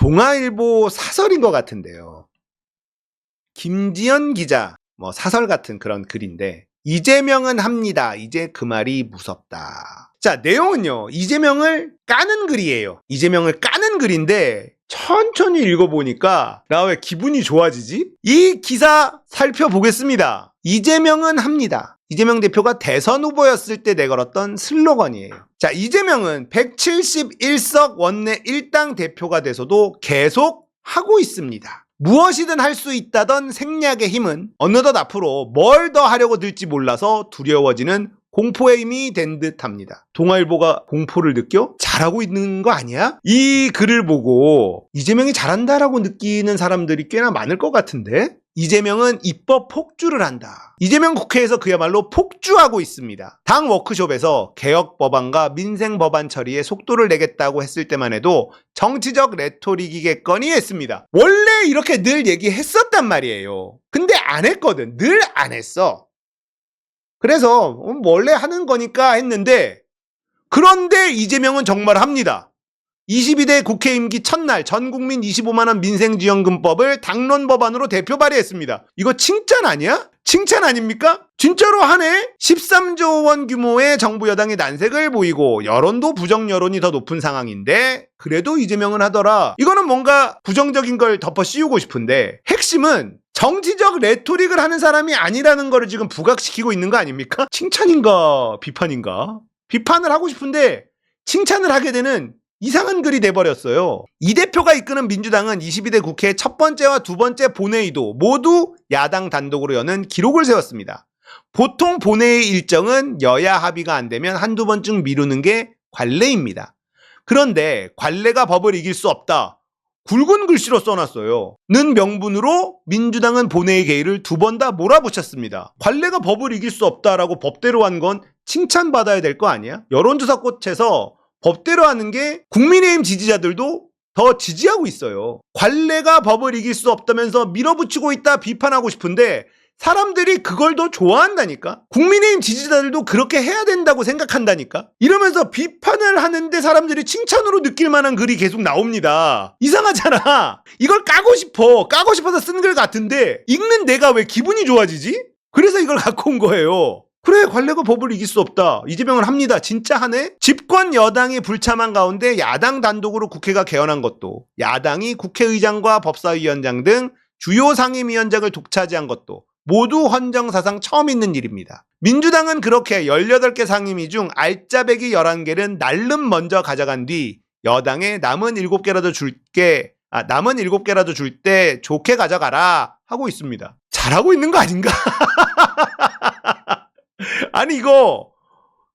동아일보 사설인 것 같은데요. 김지연 기자, 뭐 사설 같은 그런 글인데, 이재명은 합니다. 이제 그 말이 무섭다. 자, 내용은요, 이재명을 까는 글이에요. 이재명을 까는 글인데, 천천히 읽어보니까, 나 왜 기분이 좋아지지? 이 기사 살펴보겠습니다. 이재명은 합니다. 이재명 대표가 대선 후보였을 때 내걸었던 슬로건이에요. 자, 이재명은 171석 원내 1당 대표가 돼서도 계속 하고 있습니다. 무엇이든 할 수 있다던 생략의 힘은 어느덧 앞으로 뭘 더 하려고 들지 몰라서 두려워지는 공포의 힘이 된 듯 합니다. 동아일보가 공포를 느껴? 잘하고 있는 거 아니야? 이 글을 보고 이재명이 잘한다라고 느끼는 사람들이 꽤나 많을 것 같은데? 이재명은 입법 폭주를 한다. 이재명 국회에서 그야말로 폭주하고 있습니다. 당 워크숍에서 개혁 법안과 민생 법안 처리에 속도를 내겠다고 했을 때만 해도 정치적 레토릭이겠거니 했습니다. 원래 이렇게 늘 얘기했었단 말이에요. 근데 안 했거든. 늘 안 했어. 그래서 음, 원래 하는 거니까 했는데 그런데 이재명은 정말 합니다. 22대 국회 임기 첫날 전 국민 25만원 민생지원금법을 당론 법안으로 대표 발의했습니다. 이거 칭찬 아니야? 칭찬 아닙니까? 진짜로 하네? 13조 원 규모의 정부 여당이 난색을 보이고 여론도 부정 여론이 더 높은 상황인데 그래도 이재명은 하더라. 이거는 뭔가 부정적인 걸 덮어 씌우고 싶은데 핵심은 정치적 레토릭을 하는 사람이 아니라는 거를 지금 부각시키고 있는 거 아닙니까? 칭찬인가 비판인가? 비판을 하고 싶은데 칭찬을 하게 되는 이상한 글이 돼버렸어요. 이 대표가 이끄는 민주당은 22대 국회 첫 번째와 두 번째 본회의도 모두 야당 단독으로 여는 기록을 세웠습니다. 보통 본회의 일정은 여야 합의가 안 되면 한두 번쯤 미루는 게 관례입니다. 그런데 관례가 법을 이길 수 없다. 굵은 글씨로 써놨어요. 는 명분으로 민주당은 본회의 개의를 두 번 다 몰아붙였습니다. 관례가 법을 이길 수 없다라고 법대로 한 건 칭찬받아야 될 거 아니야? 여론조사 꽃에서 법대로 하는 게 국민의힘 지지자들도 더 지지하고 있어요. 관례가 법을 이길 수 없다면서 밀어붙이고 있다 비판하고 싶은데 사람들이 그걸 더 좋아한다니까? 국민의힘 지지자들도 그렇게 해야 된다고 생각한다니까? 이러면서 비판을 하는데 사람들이 칭찬으로 느낄 만한 글이 계속 나옵니다. 이상하잖아. 이걸 까고 싶어. 까고 싶어서 쓴 글 같은데 읽는 내가 왜 기분이 좋아지지? 그래서 이걸 갖고 온 거예요. 그래 관례가 법을 이길 수 없다. 이재명은 합니다. 진짜 하네? 집권 여당이 불참한 가운데 야당 단독으로 국회가 개헌한 것도 야당이 국회의장과 법사위원장 등 주요 상임위원장을 독차지한 것도 모두 헌정사상 처음 있는 일입니다. 민주당은 그렇게 18개 상임위 중 알짜배기 11개는 날름 먼저 가져간 뒤 여당에 남은 7개라도 줄게 아, 남은 7개라도 줄 때 좋게 가져가라 하고 있습니다. 잘하고 있는 거 아닌가? 아니 이거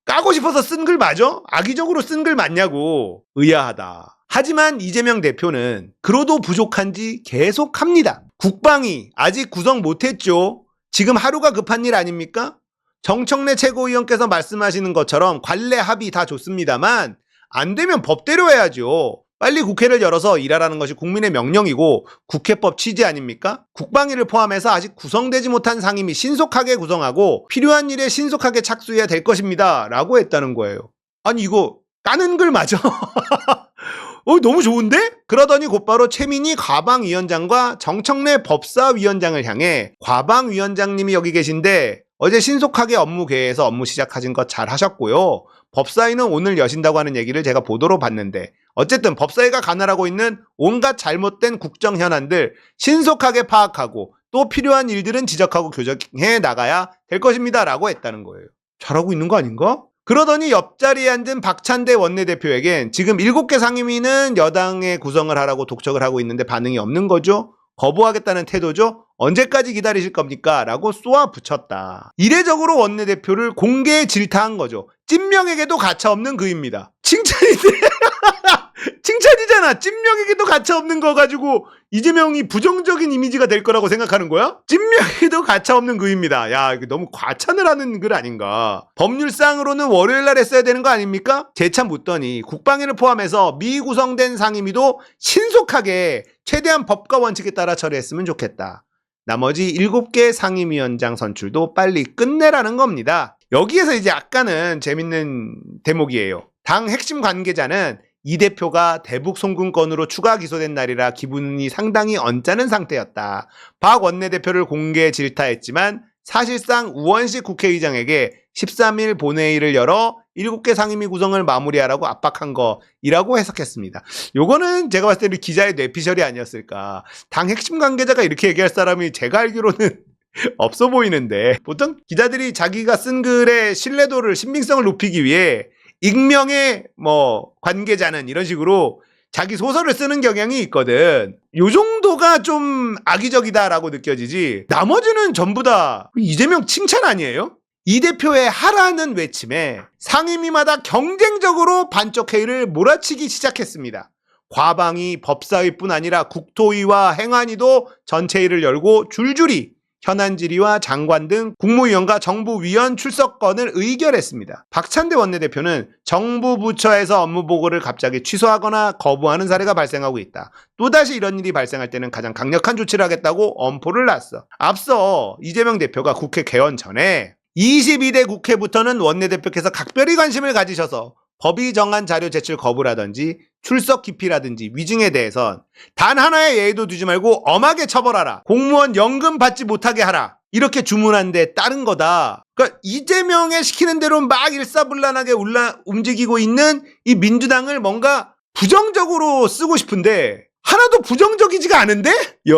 까고 싶어서 쓴 글 맞아? 악의적으로 쓴 글 맞냐고 의아하다. 하지만 이재명 대표는 그로도 부족한지 계속합니다. 국방이 아직 구성 못했죠. 지금 하루가 급한 일 아닙니까? 정청래 최고위원께서 말씀하시는 것처럼 관례 합의 다 좋습니다만 안 되면 법대로 해야죠. 빨리 국회를 열어서 일하라는 것이 국민의 명령이고 국회법 취지 아닙니까? 국방위를 포함해서 아직 구성되지 못한 상임위 신속하게 구성하고 필요한 일에 신속하게 착수해야 될 것입니다. 라고 했다는 거예요. 아니 이거 까는 글 맞아? 어, 너무 좋은데? 그러더니 곧바로 최민희 과방위원장과 정청래 법사위원장을 향해 과방위원장님이 여기 계신데 어제 신속하게 업무 계획에서 업무 시작하신 것 잘 하셨고요. 법사위는 오늘 여신다고 하는 얘기를 제가 보도로 봤는데 어쨌든 법사위가 관할하고 있는 온갖 잘못된 국정 현안들 신속하게 파악하고 또 필요한 일들은 지적하고 교정해 나가야 될 것입니다라고 했다는 거예요. 잘하고 있는 거 아닌가? 그러더니 옆자리에 앉은 박찬대 원내대표에겐 지금 7개 상임위는 여당에 구성을 하라고 독촉을 하고 있는데 반응이 없는 거죠? 거부하겠다는 태도죠? 언제까지 기다리실 겁니까? 라고 쏘아 붙였다. 이례적으로 원내대표를 공개에 질타한 거죠. 찐명에게도 가차없는 그입니다. 칭찬인데 칭찬이잖아. 찐명에게도 가차 없는 거 가지고 이재명이 부정적인 이미지가 될 거라고 생각하는 거야? 찐명에게도 가차 없는 그입니다. 야, 이거 너무 과찬을 하는 글 아닌가. 법률상으로는 월요일 날 했어야 되는 거 아닙니까? 재참 묻더니 국방위를 포함해서 미구성된 상임위도 신속하게 최대한 법과 원칙에 따라 처리했으면 좋겠다. 나머지 7개 상임위원장 선출도 빨리 끝내라는 겁니다. 여기에서 이제 약간은 재밌는 대목이에요. 당 핵심 관계자는 이 대표가 대북 송금건으로 추가 기소된 날이라 기분이 상당히 언짢은 상태였다. 박 원내대표를 공개 질타했지만 사실상 우원식 국회의장에게 13일 본회의를 열어 7개 상임위 구성을 마무리하라고 압박한 거이라고 해석했습니다. 요거는 제가 봤을 때는 기자의 뇌피셜이 아니었을까. 당 핵심 관계자가 이렇게 얘기할 사람이 제가 알기로는 없어 보이는데 보통 기자들이 자기가 쓴 글의 신뢰도를 신빙성을 높이기 위해 익명의 뭐 관계자는 이런 식으로 자기 소설을 쓰는 경향이 있거든. 요 정도가 좀 악의적이다라고 느껴지지. 나머지는 전부 다 이재명 칭찬 아니에요? 이 대표의 하라는 외침에 상임위마다 경쟁적으로 반쪽 회의를 몰아치기 시작했습니다. 과방위 법사위뿐 아니라 국토위와 행안위도 전체회의를 열고 줄줄이 현안 질의와 장관 등 국무위원과 정부위원 출석권을 의결했습니다. 박찬대 원내대표는 정부 부처에서 업무 보고를 갑자기 취소하거나 거부하는 사례가 발생하고 있다. 또다시 이런 일이 발생할 때는 가장 강력한 조치를 하겠다고 엄포를 놨어. 앞서 이재명 대표가 국회 개원 전에 22대 국회부터는 원내대표께서 각별히 관심을 가지셔서 법이 정한 자료 제출 거부라든지 출석 기피라든지 위증에 대해선 단 하나의 예의도 두지 말고 엄하게 처벌하라. 공무원 연금 받지 못하게 하라. 이렇게 주문한 데 따른 거다. 그러니까 이재명의 시키는 대로 막 일사불란하게 올라 움직이고 있는 이 민주당을 뭔가 부정적으로 쓰고 싶은데 하나도 부정적이지가 않은데? 야.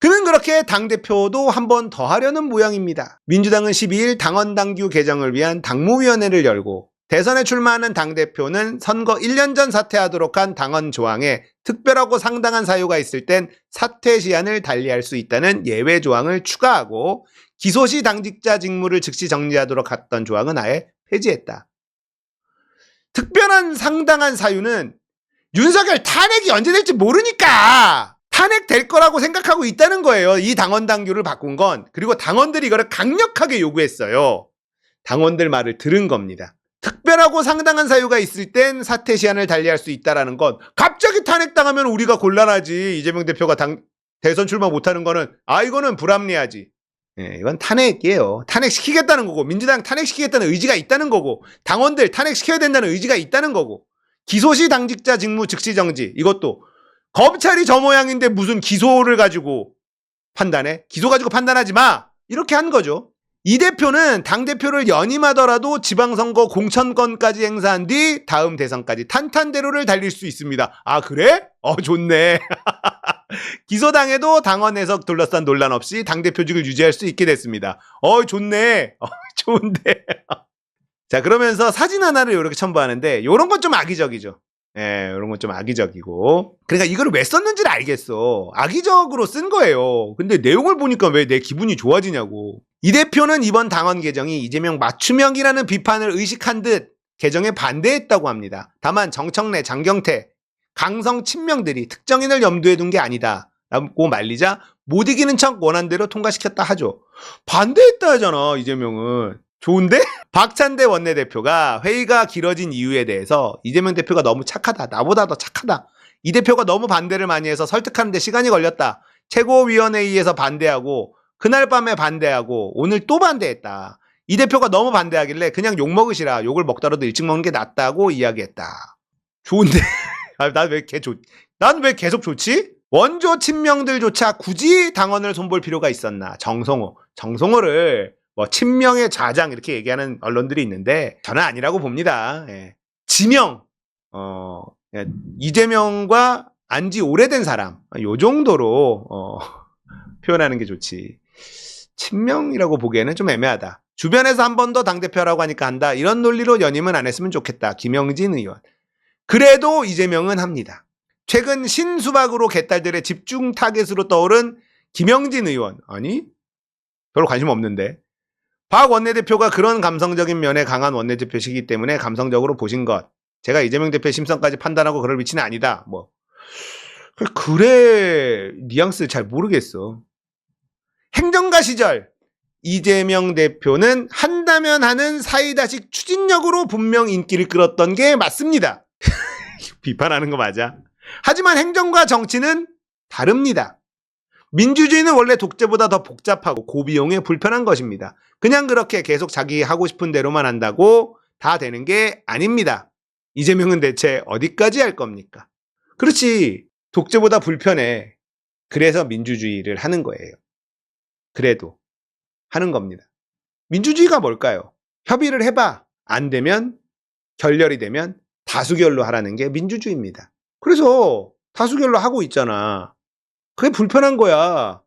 그는 그렇게 당대표도 한 번 더 하려는 모양입니다. 민주당은 12일 당원당규 개정을 위한 당무위원회를 열고 대선에 출마하는 당대표는 선거 1년 전 사퇴하도록 한 당원 조항에 특별하고 상당한 사유가 있을 땐 사퇴 시한을 달리할 수 있다는 예외 조항을 추가하고 기소 시 당직자 직무를 즉시 정리하도록 했던 조항은 아예 폐지했다. 특별한 상당한 사유는 윤석열 탄핵이 언제 될지 모르니까 탄핵될 거라고 생각하고 있다는 거예요. 이 당원 당규를 바꾼 건. 그리고 당원들이 이거를 강력하게 요구했어요. 당원들 말을 들은 겁니다. 특별하고 상당한 사유가 있을 땐 사퇴 시한을 달리할 수 있다라는 건 갑자기 탄핵당하면 우리가 곤란하지. 이재명 대표가 당, 대선 출마 못하는 거는 아 이거는 불합리하지. 예, 이건 탄핵이에요. 탄핵시키겠다는 거고 민주당 탄핵시키겠다는 의지가 있다는 거고 당원들 탄핵시켜야 된다는 의지가 있다는 거고 기소시 당직자 직무 즉시 정지 이것도 검찰이 저 모양인데 무슨 기소를 가지고 판단해? 기소 가지고 판단하지 마. 이렇게 한 거죠. 이 대표는 당대표를 연임하더라도 지방선거 공천권까지 행사한 뒤 다음 대선까지 탄탄대로를 달릴 수 있습니다. 아, 그래? 어, 좋네. 기소당해도 당원에서 둘러싼 논란 없이 당대표직을 유지할 수 있게 됐습니다. 어, 좋네. 어, 좋은데. 자, 그러면서 사진 하나를 이렇게 첨부하는데, 요런 건 좀 악의적이죠. 예, 이런 건 좀 악의적이고. 그러니까 이거를 왜 썼는지를 알겠어. 악의적으로 쓴 거예요. 근데 내용을 보니까 왜 내 기분이 좋아지냐고. 이 대표는 이번 당원 개정이 이재명 맞춤형이라는 비판을 의식한 듯 개정에 반대했다고 합니다. 다만 정청래, 장경태, 강성 친명들이 특정인을 염두에 둔 게 아니다. 라고 말리자 못 이기는 척 원한대로 통과시켰다 하죠. 반대했다 하잖아, 이재명은. 좋은데? 박찬대 원내대표가 회의가 길어진 이유에 대해서 이재명 대표가 너무 착하다. 나보다 더 착하다. 이 대표가 너무 반대를 많이 해서 설득하는데 시간이 걸렸다. 최고위원회의에서 반대하고 그날 밤에 반대하고 오늘 또 반대했다. 이 대표가 너무 반대하길래 그냥 욕 먹으시라. 욕을 먹더라도 일찍 먹는 게 낫다고 이야기했다. 좋은데? 난왜 좋, 난 왜 계속 좋지? 원조 친명들조차 굳이 당원을 손볼 필요가 있었나? 정성호. 정성호를 뭐 친명의 좌장 이렇게 얘기하는 언론들이 있는데 저는 아니라고 봅니다. 예. 지명 어, 예, 이재명과 안지 오래된 사람 요 정도로 어, 표현하는 게 좋지. 친명이라고 보기에는 좀 애매하다. 주변에서 한 번 더 당대표라고 하니까 한다. 이런 논리로 연임은 안 했으면 좋겠다. 김영진 의원. 그래도 이재명은 합니다. 최근 신수박으로 개딸들의 집중 타겟으로 떠오른 김영진 의원. 아니? 별로 관심 없는데. 박 원내대표가 그런 감성적인 면에 강한 원내대표시기 때문에 감성적으로 보신 것. 제가 이재명 대표의 심성까지 판단하고 그럴 위치는 아니다. 뭐. 그래, 뉘앙스 잘 모르겠어. 행정가 시절 이재명 대표는 한다면 하는 사이다식 추진력으로 분명 인기를 끌었던 게 맞습니다. 비판하는 거 맞아. 하지만 행정과 정치는 다릅니다. 민주주의는 원래 독재보다 더 복잡하고 고비용에 불편한 것입니다. 그냥 그렇게 계속 자기 하고 싶은 대로만 한다고 다 되는 게 아닙니다. 이재명은 대체 어디까지 할 겁니까? 그렇지. 독재보다 불편해. 그래서 민주주의를 하는 거예요. 그래도 하는 겁니다. 민주주의가 뭘까요? 협의를 해봐. 안 되면 결렬이 되면 다수결로 하라는 게 민주주의입니다. 그래서 다수결로 하고 있잖아. 그게 불편한 거야.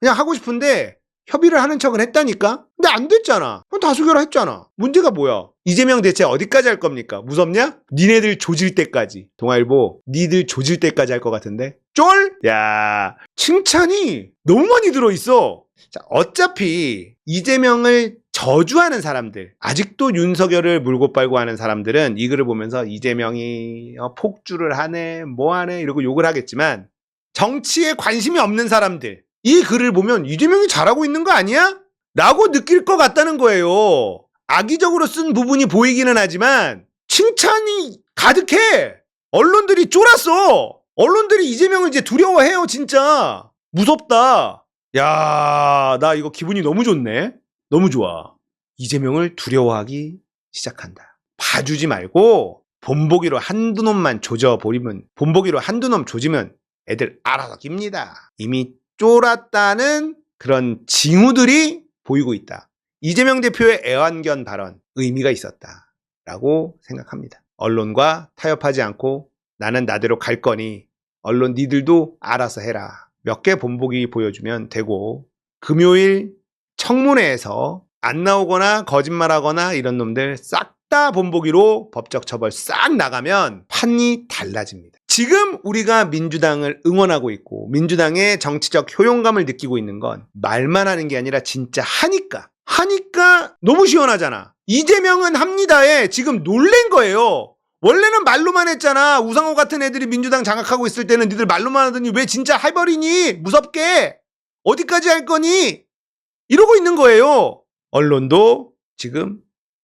그냥 하고 싶은데 협의를 하는 척은 했다니까? 근데 안 됐잖아. 다수결을 했잖아. 문제가 뭐야? 이재명 대체 어디까지 할 겁니까? 무섭냐? 니네들 조질 때까지. 동아일보, 니들 조질 때까지 할 것 같은데? 쫄? 야, 칭찬이 너무 많이 들어있어. 자, 어차피 이재명을 저주하는 사람들, 아직도 윤석열을 물고 빨고 하는 사람들은 이 글을 보면서 이재명이 어, 폭주를 하네, 뭐 하네, 이러고 욕을 하겠지만, 정치에 관심이 없는 사람들, 이 글을 보면 이재명이 잘하고 있는 거 아니야? 라고 느낄 것 같다는 거예요. 악의적으로 쓴 부분이 보이기는 하지만, 칭찬이 가득해! 언론들이 쫄았어! 언론들이 이재명을 이제 두려워해요, 진짜! 무섭다! 야, 나 이거 기분이 너무 좋네? 너무 좋아. 이재명을 두려워하기 시작한다. 봐주지 말고 본보기로 한두 놈만 조져버리면 본보기로 한두 놈 조지면 애들 알아서 깁니다. 이미 쫄았다는 그런 징후들이 보이고 있다. 이재명 대표의 애완견 발언 의미가 있었다 라고 생각합니다. 언론과 타협하지 않고 나는 나대로 갈 거니 언론 니들도 알아서 해라. 몇 개 본보기 보여주면 되고 금요일 청문회에서 안 나오거나 거짓말하거나 이런 놈들 싹 다 본보기로 법적 처벌 싹 나가면 판이 달라집니다. 지금 우리가 민주당을 응원하고 있고 민주당의 정치적 효용감을 느끼고 있는 건 말만 하는 게 아니라 진짜 하니까 하니까 너무 시원하잖아. 이재명은 합니다에 지금 놀란 거예요. 원래는 말로만 했잖아. 우상호 같은 애들이 민주당 장악하고 있을 때는 니들 말로만 하더니 왜 진짜 해버리니? 무섭게. 어디까지 할 거니? 이러고 있는 거예요. 언론도 지금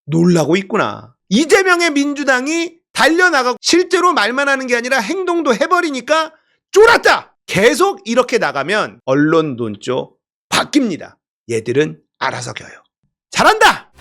놀라고 있구나. 이재명의 민주당이 달려나가고 실제로 말만 하는 게 아니라 행동도 해버리니까 쫄았다! 계속 이렇게 나가면 언론 논조 바뀝니다. 얘들은 알아서 겨요. 잘한다!